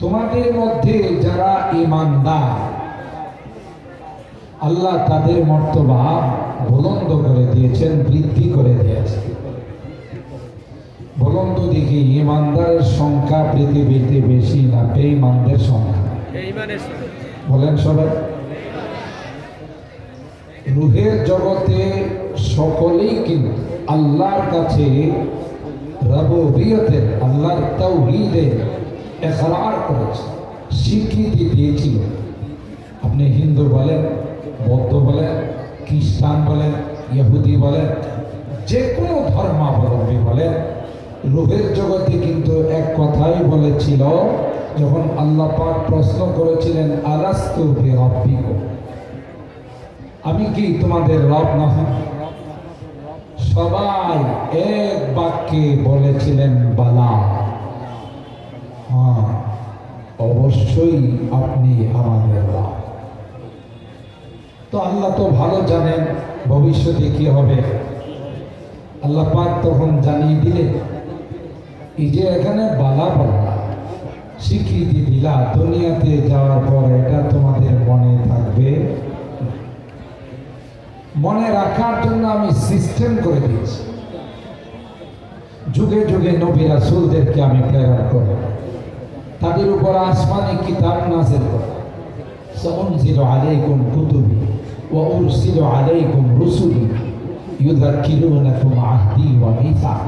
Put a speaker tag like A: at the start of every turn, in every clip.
A: তোমাদের মধ্যে যারা ইমানদার আল্লাহ তাদের মর্তবা বুলন্দ করে দিয়েছেন বৃদ্ধি করে দিয়েছেন। বলুন তো দেখি ইমানদারের সংখ্যা পৃথিবীতে বেশি না বেঈমানদের সংখ্যা। বলেন সবাই। রুহের জগতে সকলেই কিন্তু আল্লাহর কাছে রববিয়তের আল্লাহর তৌহিদের এখরার করেছে। স্বীকৃতি দিয়েছিল। আপনি হিন্দু বলেন, বৌদ্ধ বলেন, খ্রিস্টান বলেন, ইহুদি বলেন যে কোনো ধর্মাবলম্বী বলেন, রুহের জগতে কিন্তু এক কথাই বলেছিল, যখন আল্লাহ পাক প্রশ্ন করেছিলেন, আলাস্তু বে রব্বিকুম আমি কি তোমাদের রব না সবাই এক বাক্যে বলেছিলেন, বালা। অবশ্যই আপনি আমাদের রব তো আল্লাহ তো ভালো জানেন ভবিষ্যতে কি হবে। আল্লাহ পাক তখন জানিয়ে দিলেন এই যে এখানে বালা বালা, স্বীকৃতি দিলা, দুনিয়াতে যাওয়ার পর এটা তোমাদের মনে থাকবে। মনে রাখার জন্য আমি সিস্টেম করে দিয়েছি। যুগে যুগে নবী রাসূলদেরকে আমি প্রেরণ করব তাদের উপর আসমানে কিতাব নাজের করা। সউনজিল আলাইকুম কুতুবি ওয়া উরসিল আলাইকুম রুসুলি ইউযাক্কিরুনাকুম আহদি ওয়া মিসাক।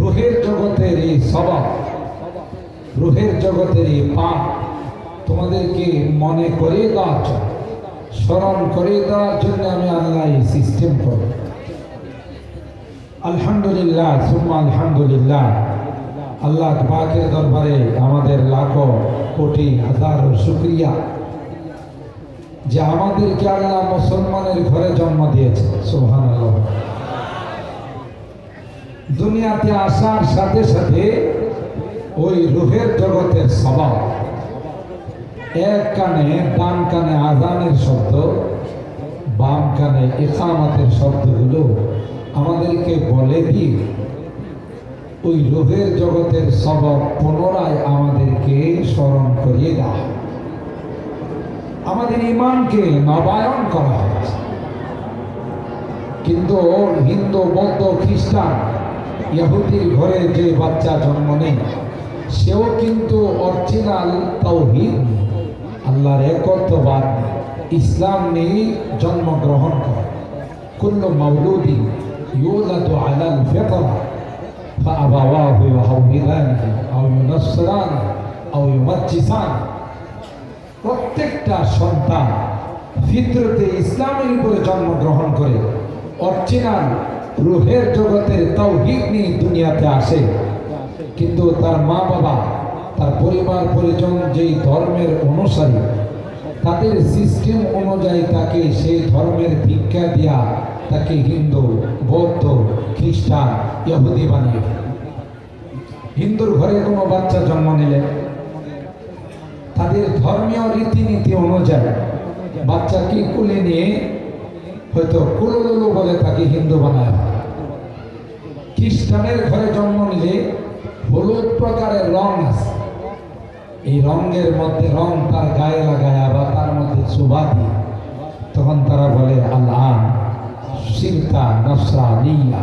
A: রুহের জগতের এই স্বভাব জগতের এই পাপ তোমাদেরকে মনে করে দেওয়ার জন্য, স্মরণ করে দেওয়ার জন্য আমি আল্লাহ এই সিস্টেম করব আলহামদুলিল্লাহ, সুম্মা আলহামদুলিল্লাহ। আল্লাহ পাকের দরবারে আমাদের লাখো কোটি হাজারো শুক্রিয়া যে আমাদেরকে আল্লাহ মুসলমানের ঘরে জন্ম দিয়েছে সোহান দুনিয়াতে আসার সাথে সাথে ওই রুহের জগতের স্বভাব, এক কানে ডান কানে আজানের শব্দ, বাম কানে একামাতের শব্দগুলো আমাদেরকে বলে দিয়ে ওই লোভের জগতের স্বভাব পুনরায় আমাদেরকে স্মরণ করিয়ে দেওয়া। আমাদের ইমানকে নবায়ন করা হয়েছে। কিন্তু হিন্দু, বৌদ্ধ, খ্রিস্টান ইহুদির ঘরে যে বাচ্চা জন্ম নেই, সেও কিন্তু অরিজিনাল তৌহিদ আল্লাহর একত্ববাদ ইসলাম নিয়ে জন্মগ্রহণ করে। কুল্লু মৌলুদি ইউলাদু আলাল ফিতরা। فأبواه يهودانه أو ينصرانه أو يمجسانه প্রত্যেকটা সন্তান ফিতরতে ইসলামের উপরে জন্মগ্রহণ করে অরিজিনাল রুহের জগতের তৌহিদ নিয়ে দুনিয়াতে আসে কিন্তু তার মা বাবা তার পরিবার পরিজন যেই ধর্মের অনুসারী তাদের সিস্টেম অনুযায়ী তাকে সেই ধর্মের ভিক্ষা দেয়া তাকে হিন্দু বৌদ্ধ খ্রিস্টান ইহুদি বানিয়ে হিন্দুর ঘরে কোনো বাচ্চা জন্ম নিলে তাদের ধর্মীয় রীতিনীতি অনুযায়ী বাচ্চাকে কুলে নিয়ে হয়তো কুলুলুলু বলে তাকে হিন্দু বানায়। খ্রিস্টানের ঘরে জন্ম নিলে হলুদ প্রকারের রং আছে। এই রঙের মধ্যে রং তার গায়ে লাগায় বা তার মধ্যে শোভা দিয়ে। তখন তারা বলে, আল্লাহ সিরতা নসরা নিয়া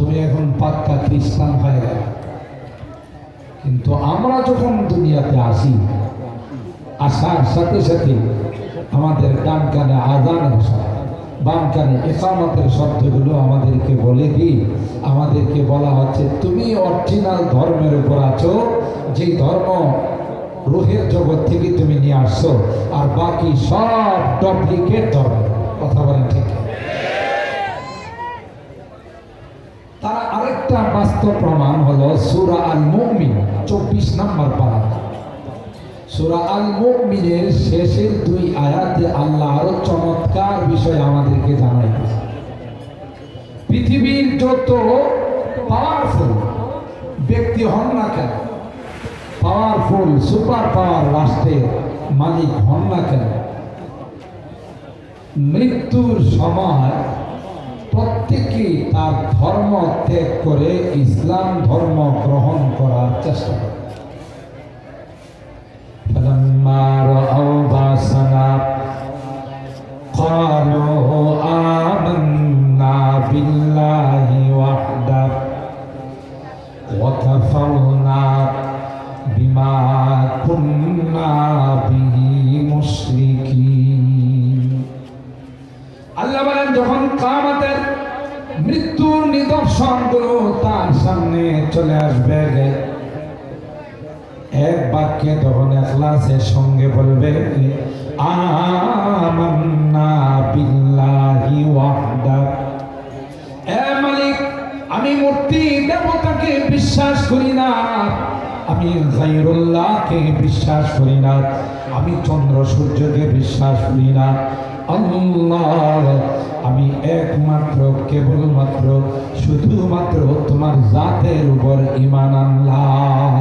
A: তুমি এখন পাক্কা খ্রিস্টান হয়ে গেল। কিন্তু আমরা যখন দুনিয়াতে আসি, আসার সাথে সাথে আমাদের ডান কানে শব্দ, বাম কানে একামতের শব্দগুলো আমাদেরকে বলে দিই। আমাদেরকে বলা হচ্ছে, তুমি অরিজিনাল ধর্মের উপর আছো, যেই ধর্ম রুহের জগৎ থেকে তুমি নিয়ে আসছো, আর বাকি সব ডুপ্লিকেট ধর্ম। কথা বলেন ঠিক। আরেকটা বাস্তব প্রমাণ হলো সুরা আল মুমিন চব্বিশ নম্বর পারা। সুরা আল মুমিনের শেষের দুই আয়াতে আল্লাহ আরও চমৎকার বিষয় আমাদেরকে জানাই পৃথিবীর যত পাওয়ারফুল ব্যক্তি হন না কেন পাওয়ারফুল সুপার পাওয়ার রাষ্ট্রের মালিক হন না কেন, মৃত্যুর সময় ব্যক্তি তার ধর্ম ত্যাগ করে ইসলাম ধর্ম গ্রহণ করার চেষ্টা করে। فلما رأوا এখলাসের সঙ্গে বলবে আমি মূর্তি দেবতাকে বিশ্বাস করি না। আমি গাইরুল্লাহকে বিশ্বাস করি না। আমি চন্দ্র সূর্যকে বিশ্বাস করি না। আমি একমাত্র, কেবলমাত্র, শুধুমাত্র তোমার জাতের উপর ইমান আল্লাহ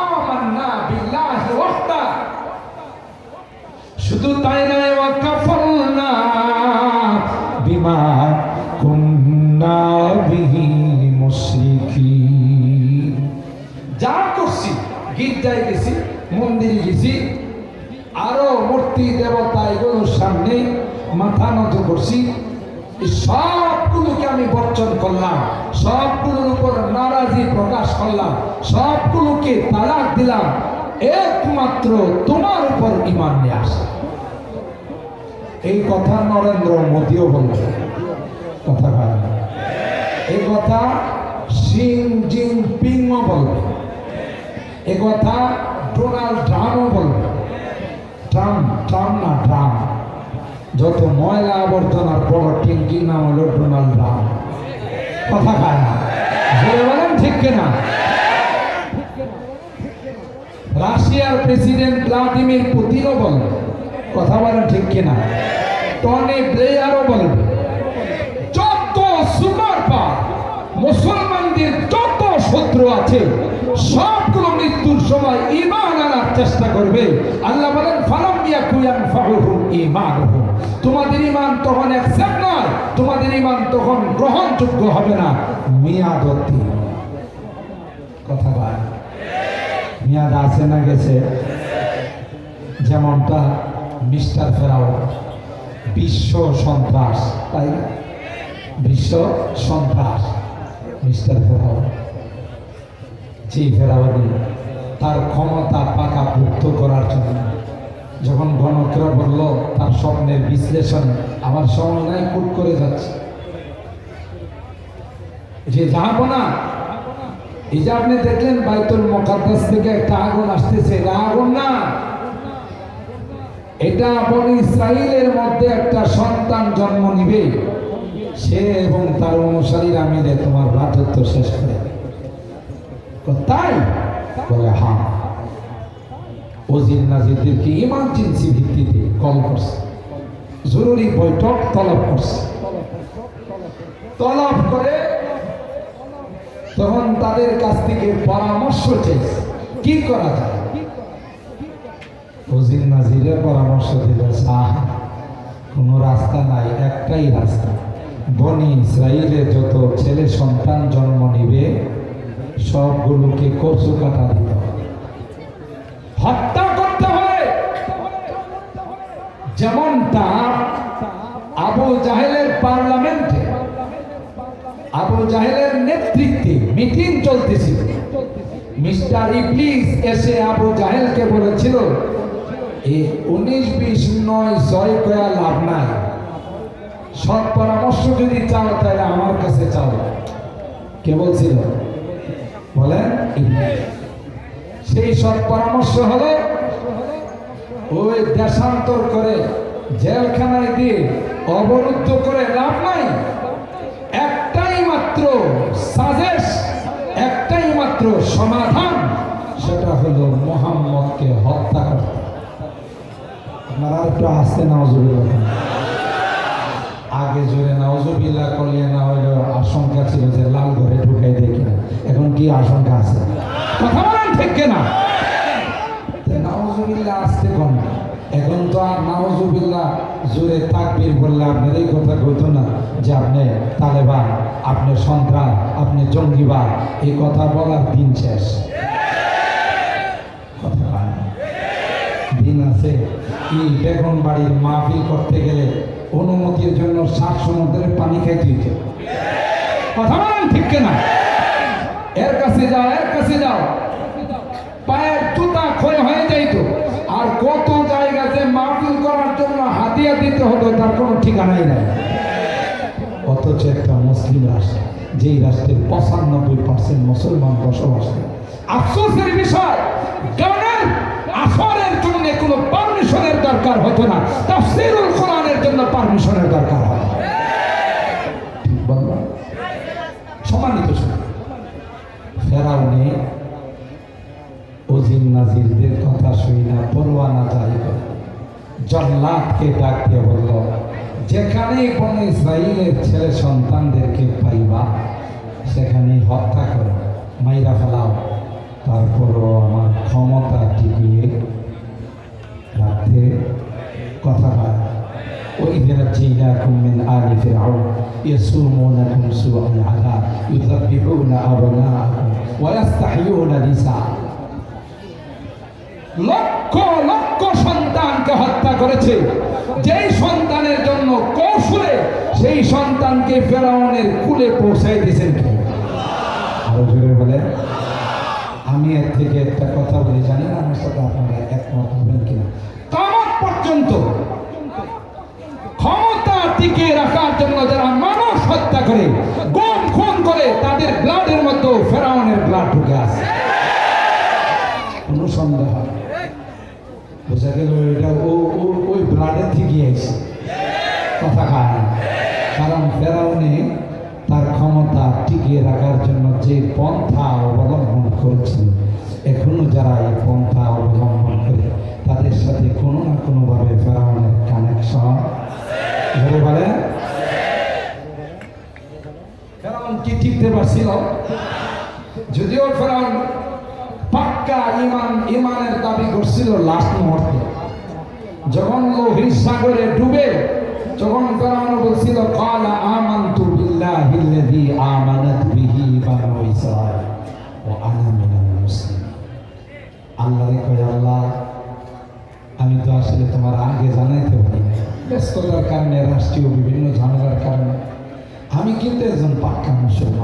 A: আমান্না বিল্লাহি ওয়াহদা শুধু তাই নয় ওয়াকাফারনা বিমা কুন্না বিহি মুশরিকিন। যা করছি গির্জায় গেছি, মন্দিরে গেছি, আরও মূর্তি, দেবতা এগুলোর সামনে মাথা নত করছি। সবগুলোকে আমি বর্জন করলাম, সবগুলোর উপর নারাজি প্রকাশ করলাম, সবগুলোকে তালাক দিলাম, একমাত্র তোমার উপর ইমান নিয়ে আসে এই কথা নরেন্দ্র মোদীও বলবে কথা ভাই এই কথা সিং জিং পিংও বলবে এ কথা ডোনাল্ড ট্রাম্পও বলবে ট্রাম্প ট্রাম্প না ট্রাম্প। যত ময়লা আবর্জনার বড় টিঙ্কির নাম হলো ডোনাল্ড ট্রাম্প। কথা খায় না। বলে বলেন, ঠিক কিনা? রাশিয়ার প্রেসিডেন্ট ভ্লাদিমির পুতিনও বলবে কথা বলেন ঠিক কিনা? টনি আরও বলবে, যত সুপার পাওয়ার, মুসলমানদের যত শত্রু আছে, সবগুলো মৃত্যুর সময় ইমান আনার চেষ্টা করবে। আল্লাহ বলেন, ফালাম ইয়াকুয়ান ফাহুহুম ঈমানুহুম। তোমাদের ইমান তখন অ্যাকসেপ্ট নয়, তোমাদের ইমান তখন গ্রহণযোগ্য হবে না। মিয়াদতি। কথা বল। মেয়াদ আছে না গেছে? যেমনটা মিস্টার ফেরাও বিশ্ব সন্ত্রাস, তাই বিশ্ব সন্ত্রাস, মিস্টার ফেরাও যে ফেরাওয়ারি তার ক্ষমতা পাকা মুক্ত করার জন্য। যখন গণকরা বলল, তার স্বপ্নের বিশ্লেষণ আমার সময় নাই কুট করে যাচ্ছে। যে যাব না এই যে আপনি দেখলেন বাইতুল মোকাদ্দাস থেকে একটা আগুন আসতেছে, এটা আগুন না। এটা বনি ইসরায়েলের মধ্যে একটা সন্তান জন্ম নিবে। সে এবং তার অনুসারীরা মিলে তোমার রাজত্ব শেষ করে। তাই বলে হ্যাঁ ওজির নাজিরদেরকে ইমার্জেন্সি ভিত্তিতে কল করছে? জরুরি বৈঠক তলব করছে। তলব করে তখন তাদের কাছ থেকে পরামর্শ চাইছে কি করা যায়? ওজির নাজিরের পরামর্শ দিল শাহ কোনো রাস্তা নাই, একটাই রাস্তা। বনি ইসরায়েলের যত ছেলে সন্তান জন্ম নিবে, সবগুলোকে কচু কাটা দিতে হত্যা করতে হবে। যেমনটা আবু জাহেলের পার্লামেন্টে, আবু জাহেলের নেতৃত্বে মিটিং চলতেছিল। মিস্টার ইবলিস এসে আবু জাহেলকে বলেছিল এই উনিশ বিশ নয় ছয় কয়া লাভ নাই। সৎ পরামর্শ যদি চাও, তাহলে আমার কাছে চাও। কে বলছিল? বলেন? সেই সৎ পরামর্শ হলো ওই দেশান্তর করে জেলখানায় দিয়ে অবরুদ্ধ করে লাভ নাই। একটাই মাত্র সাজেশ, একটাই মাত্র সমাধান, সেটা হলো মোহাম্মদকে হত্যা করতে আপনারা একটু আসতে নাওজুবিল্লাহ আগে জোরে নাওজুবিল্লাহ করলে না হলে আশঙ্কা ছিল যে লাল ঘরে ঢুকাই কিনা। এখন কি আশঙ্কা আছে? কথা বলেন ঠিক কিনা? নাওজুবিল্লাহ আসতে কম। এখন তো আর নাওজুবিল্লাহ জোরে তাকবীর বললে আপনার এই কথা কইতো না যে আপনি তালেবান, আপনি সন্ত্রাস, আপনি জঙ্গিবাদ, এই কথা বলার দিন শেষ। দিন আছে। কি বেগুন বাড়ির মাহফিল করতে গেলে অনুমতির জন্য সাত সমুদ্রের পানি খাইতে হইতো। কথা বলেন ঠিক কিনা? এর কাছে যাও, এর কাছে যাও। পায়ের জুতা ক্ষয় হয়ে যাইত। আর কত জায়গাতে মাহফিল করার জন্য হাতিয়া দিতে হতো, তার কোনো ঠিকানাই নাই। অথচ একটা মুসলিম রাষ্ট্র, যেই রাষ্ট্রের পঁচানব্বই পার্সেন্ট মুসলমান বসবাস করে। আফসোসের বিষয় গানের আসরের জন্য কোনো পারমিশনের দরকার হতো না। তাফসীরুল কোরআনের জন্য পারমিশনের দরকার হয়। সম্মানিত ফেরাউনে নাজিরদের কথা না জল্লাদকে যেখানেই ইসরায়েলের ছেলে সন্তানদেরকে পাইবা, সেখানেই হত্যা করো, মাইরা ফেলাও। তারপরও আমার ক্ষমতা টিকিয়ে রাখতে কথা হয় وإذ نجيناكم من آل فرعون يسومونكم سوء العذاب يذبحون أبناءكم ويستحيون نساءكم লক্ষ লক্ষ সন্তানকে হত্যা করেছে যেই সন্তানের জন্য কৌশলে সেই সন্তানকে ফেরাউনের কুলে পৌঁছাই দিয়েছেন কে আরো জোরে বলে আমি এর থেকে একটা কথা বলি জানি না আমার সাথে আপনারা একমত হবেন কিনা কামত পর্যন্ত ক্ষমতা টিকে রাখার জন্য যারা মানুষ হত্যা করে, গম, খুন করে, তাদের ব্লাডের মধ্যে ফেরাউনের ব্লাড ঢুকে আছে। কোনো সন্দেহ বোঝা গেল এটা ও ওই ব্লাডের থেকে আইছে কথা খায় কারণ ফেরাউনে তার ক্ষমতা টিকিয়ে রাখার জন্য যে পন্থা অবলম্বন করেছিল, এখনও যারা এই পন্থা অবলম্বন করে তাদের সাথে কোনো না কোনোভাবে ফেরাউনের কানেকশন ধরে বলে? ফেরাউন কি টিকতে পারছিল যদিও ফেরাউন পাক্কা ইমান, ইমানের দাবি করছিল লাস্ট মুহূর্তে। যখন লোহিত সাগরে ডুবে যখন ফেরাউন বলছিল, কালা আমানতু বিল্লাহি আল্লাযী আমানাত বিহি বানু ইসরাঈল ওয়া আনা মিনাল মুসলিমিন। আল্লাহরে কয়, আল্লাহ রাষ্ট্রীয় বিভিন্ন ঝামেলার কারণে। আমি কিন্তু একজন পাক্কা মুসলমান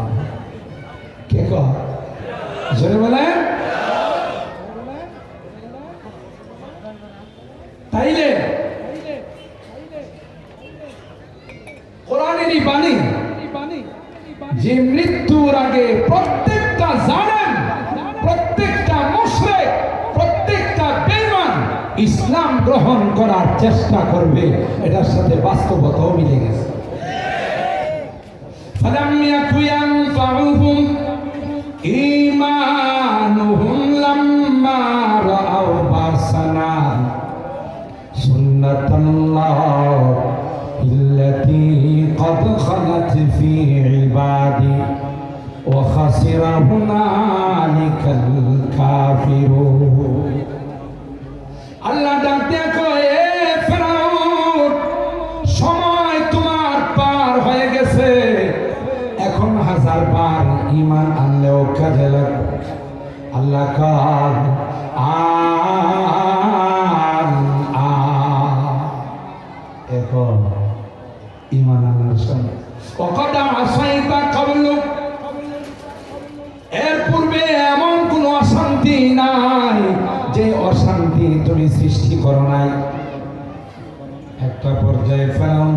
A: পর্যায়ে ফেরাউন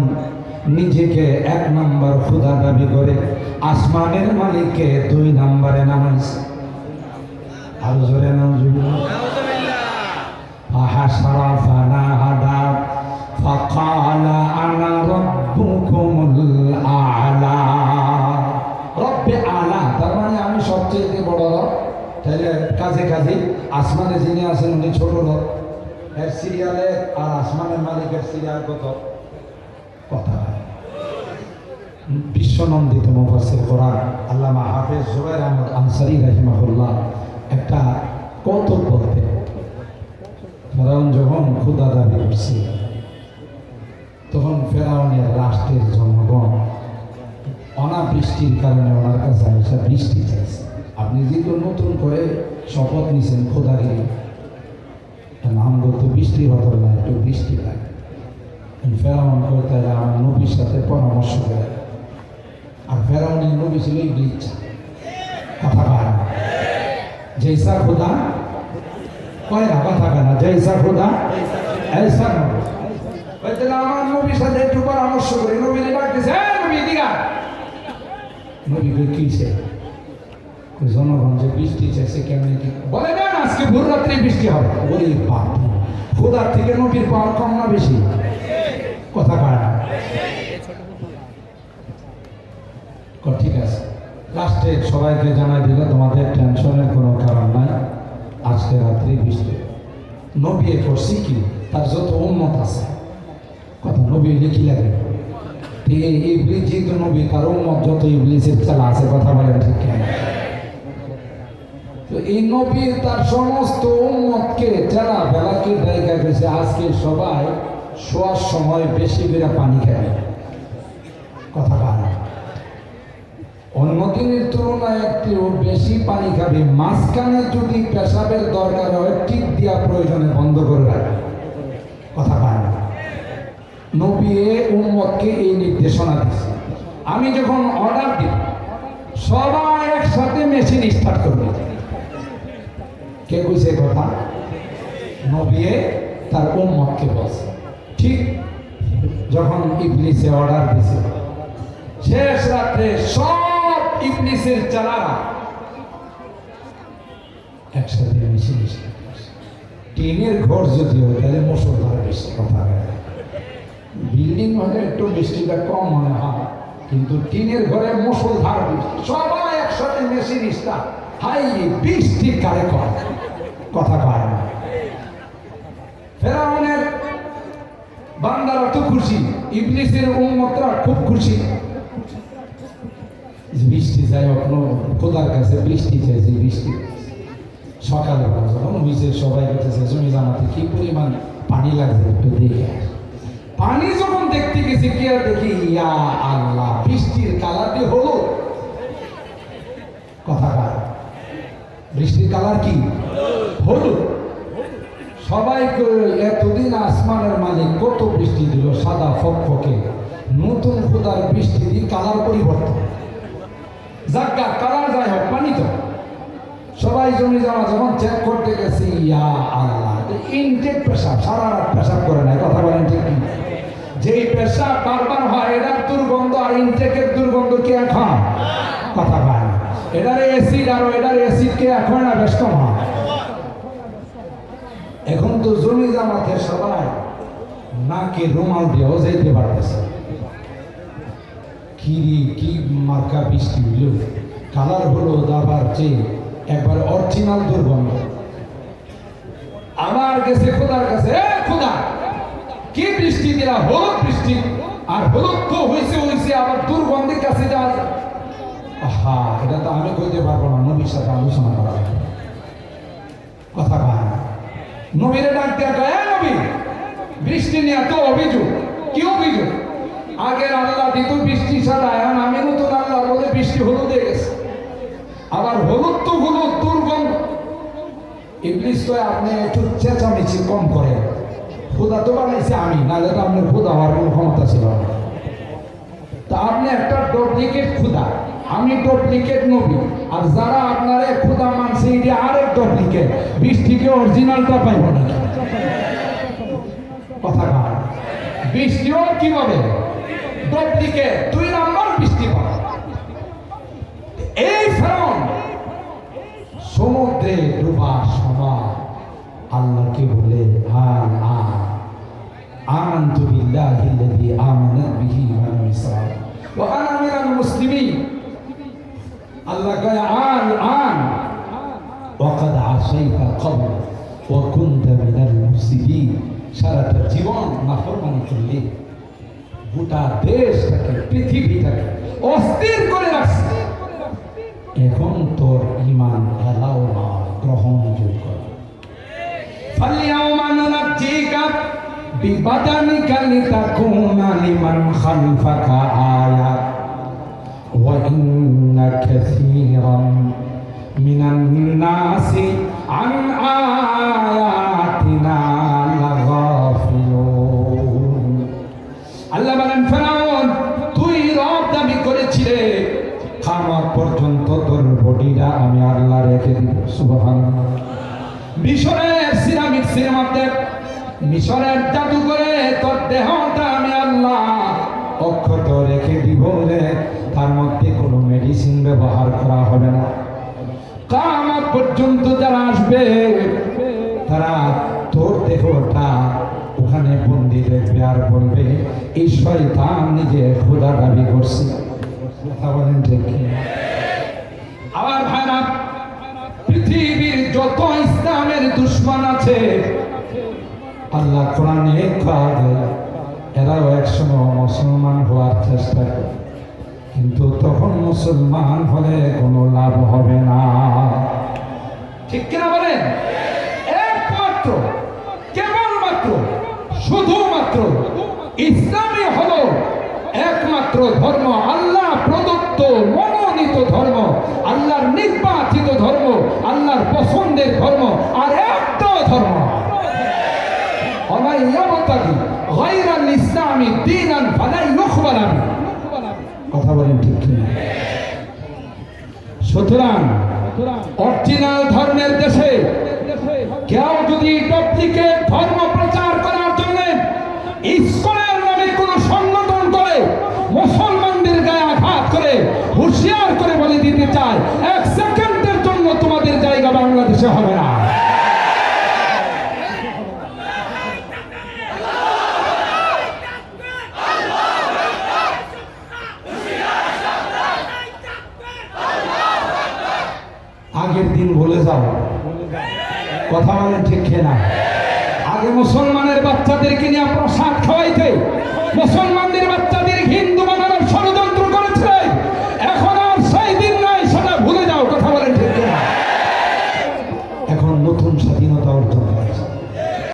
A: নিজেকে এক নম্বর খুদা দাবি করে আসমানের মালিককে দুই নম্বরে নামাইছে আর জোরে নাম فحشر فنادى فقال أنا ربكم الأعلى রব্বে আলা তার মানে আমি সবচেয়ে বড় রব তাহলে কাজে কাজে আসমানে যিনি আছেন উনি ছোট রব এর সিরিয়ালে আর আসমানের মালিকের সিরিয়াল কত কথা। বিশ্বনন্দিত মুফাসসির কোরআন আল্লামা হাফেজ জুবাইর আহমদ আনসারী রাহিমাহুল্লাহ একটা কৌতুক বলতে ফেরাউন যখন ক্ষুদা দাবি করছে, তখন ফেরাউনের রাষ্ট্রের জনগণ অনাবৃষ্টির কারণে ওনার কাছে আসা বৃষ্টি চাইছে। আপনি যেহেতু নতুন করে শপথ নিছেন খোদাগিরি নাম বলতো বৃষ্টি হতো না, একটু বৃষ্টি লাগে। ফেরাউন করে তারা আমার নবীর সাথে পরামর্শ করে আর ফেরাউনের নবী ছিল ইবলিস কথা না জৈসা খোদা কয় না কথা না জৈসা খোদা ऐसा নবী আমার নবীর সাথে একটু পরামর্শ করি নবী ডাকতেছে নবী দিঘা নবী কিছে যে বৃষ্টি চাইছে কেমনি বলে না আজকে ভোর রাত্রে বৃষ্টি হবে ওরে বাপ খোদার থেকে নবীর পাওয়ার কম না বেশি কথা কয় না? ঠিক আছে। লাস্টে সবাইকে জানাই দিলে, তোমাদের টেনশনের কোনো কারণ নাই। আজকে রাত্রি বৃষ্টি। নবী করছি কি? তার যত উন্মত আছে। কথা নবী লিখি লাগে। তার এই নবী তার সমস্ত বেলাকে আজকে সবাই শোয়ার সময় বেশি করে পানি খাবে কথা কার অন্য দিনের তুলনায় একটু বেশি পানি খাবে, মাঝখানে যদি পেশাবের দরকার হয় ঠিক দিয়া প্রয়োজনে বন্ধ করে রাখবে কথা না। নবী উম্মতকে এই নির্দেশনা দিচ্ছে আমি যখন অর্ডার দিই সবাই একসাথে মেশিন স্টার্ট করবে কে কইছে কথা? নবিয়ে তার উম্মতকে বলছে। ঠিক যখন ইবলিসে অর্ডার দিছে, শেষ রাত্রে সব ইবলিসের চালারা একসাথে মিশে মিশে টিনের ঘর যদি হয়, তাহলে মুসলধার বেশি কথা বিল্ডিং হলে একটু বৃষ্টিটা কম মনে হয়, কিন্তু টিনের ঘরে মুসলধার বৃষ্টি, সবাই একসাথে মেশিন স্টার হাই, বৃষ্টি কারে কথা কয় না। বান্দারা তো খুশি। ইবলিসের উম্মতরা খুব খুশি। বৃষ্টি চাই অন্য খোদার কাছে বৃষ্টি চাইছে, বৃষ্টি। সকালবেলা যখন হয়েছে সবাই করতেছে জমি জানাতে কি পরিমাণ পানি লাগছে একটু দেখে পানি যখন দেখতে গেছি, কি আর দেখি? ইয়া আল্লাহ, বৃষ্টির কালারটি হলো কথা বৃষ্টির কালার কি? হলুদ। এতদিন আসমানের মালিক কত বৃষ্টি দিল, সাদা ফকফকে। নতুন খোদার বৃষ্টি দিয়ে কালার পরিবর্তন। যাজ্ঞা কালার যাই হোক, পানি তো। সবাই জমি জমা যখন চেক করতে গেছি, ইয়া আল্লাহ ইনটেক পেশাব, সারা রাত পেশাব করে নাই, কথা বলেন ঠিক কি? যেই পেশাব বারবার হয়, এটার দুর্গন্ধ আর ইনটেকের দুর্গন্ধ কে এখন? কথা পায় না এটার অ্যাসিড আর এটার অ্যাসিড কে এখন না কম হয়। এখন তো জমি জামাতে সবাই নাকে রুমাল দিয়েও যেতে পারতেছে। কি রে, কি মার্কা বৃষ্টি হইল? কালার হলো দাবার চেয়ে একবার অরিজিনাল দুর্গন্ধ। আবার গেছে খোদার কাছে খোদা কি বৃষ্টি দিলা? হলুদ বৃষ্টি। আর হলুদ তো হয়েছে হয়েছে আবার দুর্গন্ধের কাছে যাওয়া আহা এটা তো আমি কইতে পারব না নবীর সাথে আলোচনা করা। কথা কয়। নবীরে ডাক দেয়া "এ নবী? বৃষ্টি নিয়ে তো অভিযোগ। কি অভিযোগ? আগের আল্লাহ দিত বৃষ্টি ছাড়া, এখন আমি নতুন আল্লাহ বলে বৃষ্টি হলুদ হয়ে গেছে। আবার হলুদ তো হলুদ, দুর্গন্ধ। ইংলিশ তো আপনি একটু চেঁচামেচি কম করে খুদা তো বানাইছে আমি, নাহলে তো আপনার খুদা হওয়ার কোনো ক্ষমতা ছিল না। তা আপনি একটা ডুপ্লিকেট খুদা আমি ডুপ্লিকেট নবী। আর যারা আপনার খুদা মানছে, এটা আরেক ডুপ্লিকেট বৃষ্টিকে অরিজিনালটা পাইব না কথা কার বৃষ্টিও কিভাবে ডুপ্লিকেট দুই নাম্বার বৃষ্টি পাবে এই ফেরন সমুদ্রে ডুবার সময় আল্লাহকে বলে আন আন آمنت بالله الذي آمنت به بنو إسرائيل وأنا من المسلمين الله قال آن آن وقد عصيت قبل وكنت من المفسدين সারাটা জীবন নাফরমানি করলে গোটা দেশটাকে পৃথিবীটাকে অস্থির করে রাখছে এখন তোর ইমান এলাও না গ্রহণযোগ্য فاليوم ننجيك ببدنك لتكون لمن خلفك آية وإن كثيرا মিনান নাসি আন আয়াতিনা লাগাফিলুন। আল্লাহ বলেন, ফেরাউন, তুই রব দাবি করেছিলে। আমার পর্যন্ত তোর বডিটা আমি আল্লাহ রেখে দিব, সুবহানাল্লাহ। মিশরের সিরামিক্সের মধ্যে মিশরের জাদু করে তোর দেহটা আমি আল্লাহ অক্ষত রেখে দিব রে তার মধ্যে কোনো মেডিসিন ব্যবহার করা হবে না। কামত পর্যন্ত যারা আসবে, তারা তোর দেহটা ওখানে বন্দি দেখবে আর বলবে, এই শয়তান নিজে খোদা দাবি করছে। কথা বলেন কি? আবার ভাইরা, পৃথিবীর যত ইসলামের দুশ্মন আছে, আল্লাহ কোরআনে কাজে এরাও একসময় মুসলমান হওয়ার চেষ্টা করে। কিন্তু তখন মুসলমান হলে কোনো লাভ হবে না। ঠিক কিনা বলেন? একমাত্র, কেবলমাত্র, শুধুমাত্র ইসলামই হল একমাত্র ধর্ম, আল্লাহ প্রদত্ত মনোনীত ধর্ম, আল্লাহর নির্বাচিত ধর্ম, আল্লাহর পছন্দের ধর্ম, আর একটা ধর্ম। কথা বলেন ঠিক সুতরাং অরিজিনাল ধর্মের দেশে, কেউ যদি ডুপ্লিকেট ধর্ম প্রচার করার জন্য ঈশ্বরের নামে কোনো সংগঠন করে, মুসলমানদের গায়ে আঘাত করে, হুঁশিয়ার করে বলে দিতে চায়